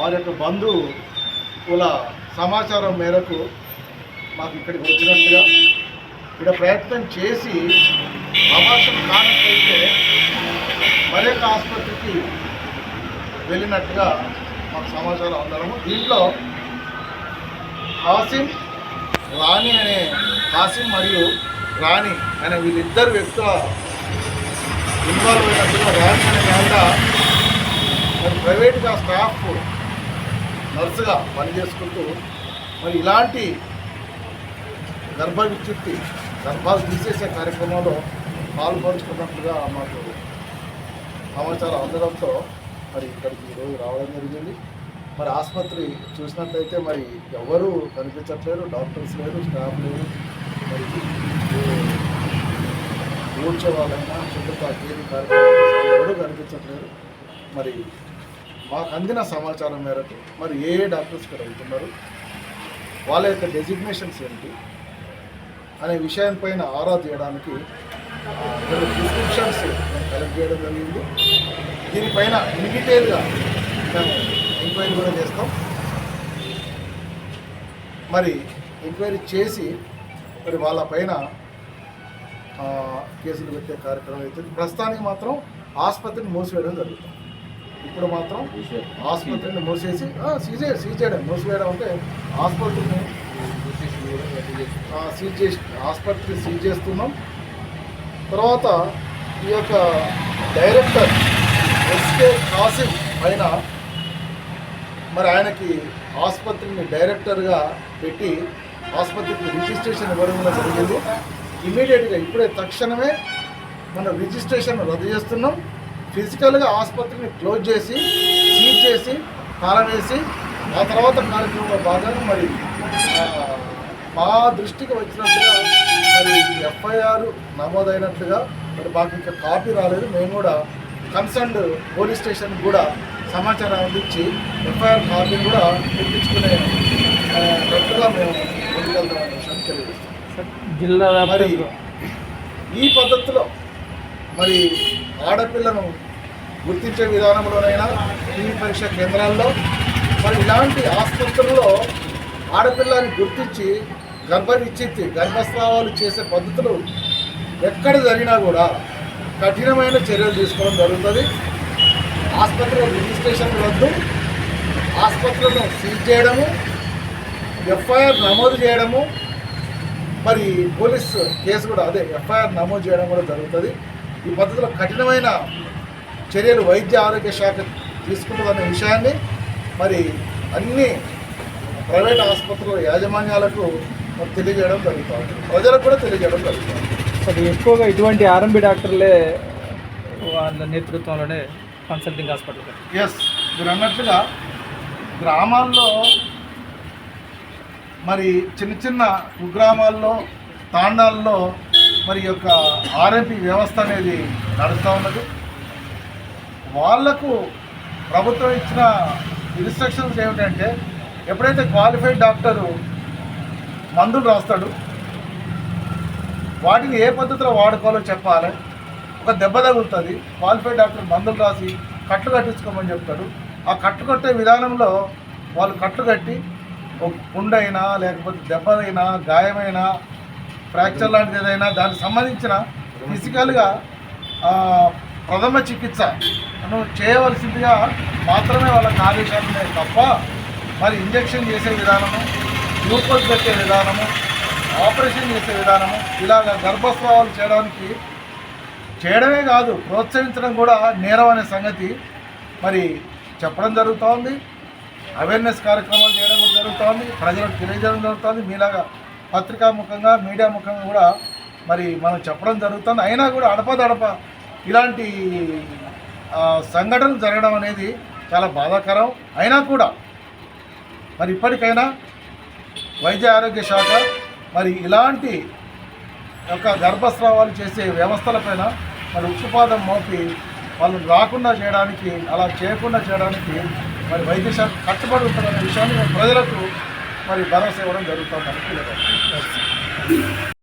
వారి యొక్క బంధువుల సమాచారం మేరకు మాకు ఇక్కడికి వచ్చినట్టుగా ఇక్కడ ప్రయత్నం చేసి అవకాశం కానట్లయితే మరొక ఆసుపత్రికి వెళ్ళినట్టుగా మాకు సమాచారం అందడము దీంట్లో హాసిం రాణి అనే హాసిం మరియు రాణి అనే వీళ్ళిద్దరు వ్యక్తుల ఇన్వాల్వ్ అయినట్టుగా రాణి అనే ఆవిడ ప్రైవేట్గా స్టాఫ్ నర్సుగా పనిచేసుకుంటూ మరి ఇలాంటి గర్భ విచ్యుత్తి గర్భాలు తీసేసే కార్యక్రమంలో పాల్పంచుకున్నట్లుగా మాకు సమాచారం అందడంతో మరి ఇక్కడికి ఈరోజు రావడం జరిగింది. మరి ఆసుపత్రి చూసినట్లయితే మరి ఎవరు కనిపించట్లేరు డాక్టర్స్ లేరు స్టాఫ్ లేరు. మరి ఊడ్చే వాళ్ళైనా చుట్టుపక్కల కేరీ కార్యక్రమం ఎవరు కనిపించట్లేరు మరి మాకు అందిన సమాచారం మేరకు మరి ఏ ఏ డాక్టర్స్ ఇక్కడ వెళ్తున్నారు? వాళ్ళ యొక్క డెసిగ్నేషన్స్ ఏంటి? అనే విషయం పైన ఆరా తీయడానికి కొన్ని ప్రిస్క్రిప్షన్స్ కలెక్ట్ చేయడం జరిగింది. దీనిపైన ఇన్ డీటెయిల్గా మేము ఎంక్వైరీ కూడా చేస్తాం. మరి ఎంక్వైరీ చేసి మరి వాళ్ళ పైన కేసులు పెట్టే కార్యక్రమం అవుతుంది ప్రస్తుతానికి మాత్రం ఆసుపత్రిని మూసివేయడం జరుగుతుంది. ఇప్పుడు మాత్రం ఆసుపత్రిని మూసేసి సీజ్ సీజ్ చేయడం మూసివేయడం అంటే ఆసుపత్రిని సీజ్ చేసి ఆసుపత్రి సీజ్ చేస్తున్నాం. తర్వాత ఈ యొక్క డైరెక్టర్ ఎస్కే కాసిం పైన మరి ఆయనకి ఆసుపత్రిని డైరెక్టర్గా పెట్టి ఆసుపత్రికి రిజిస్ట్రేషన్ ఇవ్వడం కూడా జరిగింది. ఇమీడియట్గా ఇప్పుడే తక్షణమే మనం రిజిస్ట్రేషన్ రద్దు చేస్తున్నాం. ఫిజికల్గా ఆసుపత్రిని క్లోజ్ చేసి సీజ్ చేసి వేసి ఆ తర్వాత కార్యక్రమంలో భాగంగా మరి మా దృష్టికి వచ్చినట్టుగా మరి ఎఫ్ఐఆర్ నమోదైనట్లుగా మరి మాకు ఇంకా కాపీ రాలేదు. మేము కూడా కన్సర్న్డ్ పోలీస్ స్టేషన్ కూడా సమాచారం అందించి ఎఫ్ఐఆర్ కాపీని కూడా తెప్పించుకునే ఆ, రట్టుగా మేము ముందుకెళ్తామనే విషయాన్ని తెలియజేస్తాం జిల్లా మరి ఈ పద్ధతిలో మరి ఆడపిల్లను గుర్తించే విధానంలోనైనా టీవీ పరీక్ష కేంద్రాల్లో మరి ఇలాంటి ఆసుపత్రుల్లో ఆడపిల్లని గుర్తించి గర్భనిశ్చితి గర్భస్రావాలు చేసే పద్ధతులు ఎక్కడ జరిగినా కూడా కఠినమైన చర్యలు తీసుకోవడం జరుగుతుంది. ఆసుపత్రిలో రిజిస్ట్రేషన్ రద్దు ఆసుపత్రులను సీజ్ చేయడము ఎఫ్ఐఆర్ నమోదు చేయడము మరి పోలీస్ కేసు కూడా అదే ఎఫ్ఐఆర్ నమోదు చేయడం కూడా జరుగుతుంది. ఈ పద్ధతిలో కఠినమైన చర్యలు వైద్య ఆరోగ్య శాఖ తీసుకుంటుందనే విషయాన్ని మరి అన్ని ప్రైవేట్ ఆసుపత్రుల యాజమాన్యాలకు తెలియజేయడం జరుగుతుంది ప్రజలకు కూడా తెలియజేయడం జరుగుతుంది అది ఎక్కువగా ఇటువంటి ఆర్ఎంబి డాక్టర్లే వాళ్ళ నేతృత్వంలోనే కన్సల్టింగ్ హాస్పిటల్. ఎస్ మీరు అన్నట్లుగా గ్రామాల్లో మరి చిన్న చిన్న కుగ్రామాల్లో తాండాల్లో మరి యొక్క ఆర్ఎంపీ వ్యవస్థ అనేది నడుస్తూ ఉన్నది. వాళ్ళకు ప్రభుత్వం ఇచ్చిన ఇన్స్ట్రక్షన్స్ ఏమిటంటే ఎప్పుడైతే క్వాలిఫైడ్ డాక్టరు మందులు రాస్తాడు వాటిని ఏ పద్ధతిలో వాడుకోవాలో చెప్పాలి. ఒక దెబ్బ తగులుతుంది క్వాలిఫైడ్ డాక్టర్ మందులు రాసి కట్లు కట్టించుకోమని చెప్తాడు. ఆ కట్లు కట్టే విధానంలో వాళ్ళు కట్లు కట్టి ఒక పుండైనా లేకపోతే దెబ్బలైనా గాయమైనా ఫ్రాక్చర్ లాంటిది ఏదైనా దానికి సంబంధించిన ఫిజికల్గా ప్రథమ చికిత్స చేయవలసిందిగా మాత్రమే వాళ్ళకి ఆదేశాలు ఉన్నాయి తప్ప మరి ఇంజెక్షన్ చేసే విధానము గ్లూకోజ్ పెట్టే విధానము ఆపరేషన్ చేసే విధానము ఇలాగ గర్భస్రావాలు చేయడానికి చేయడమే కాదు ప్రోత్సహించడం కూడా నేరం అనే సంగతి మరి చెప్పడం జరుగుతోంది. అవేర్నెస్ కార్యక్రమాలు చేయడం జరుగుతోంది. ప్రజలకు తెలియజేయడం జరుగుతుంది. మీలాగా పత్రికా ముఖంగా మీడియా ముఖంగా కూడా మరి మనం చెప్పడం జరుగుతుంది. అయినా కూడా అడపదడప ఇలాంటి సంఘటన సంఘటనలు జరగడం అనేది చాలా బాధాకరం. అయినా కూడా మరి ఇప్పటికైనా వైద్య ఆరోగ్య శాఖ మరి ఇలాంటి యొక్క గర్భస్రావాలు చేసే వ్యవస్థలపైన మరి ఉక్షుపాదం మోపి వాళ్ళు రాకుండా చేయడానికి అలా చేయకుండా చేయడానికి మరి వైద్య శాఖ కట్టుబడి ఉంటుందనే విషయాన్ని ప్రజలకు మరి భరోసా ఇవ్వడం జరుగుతుందని తెలియదు próxima.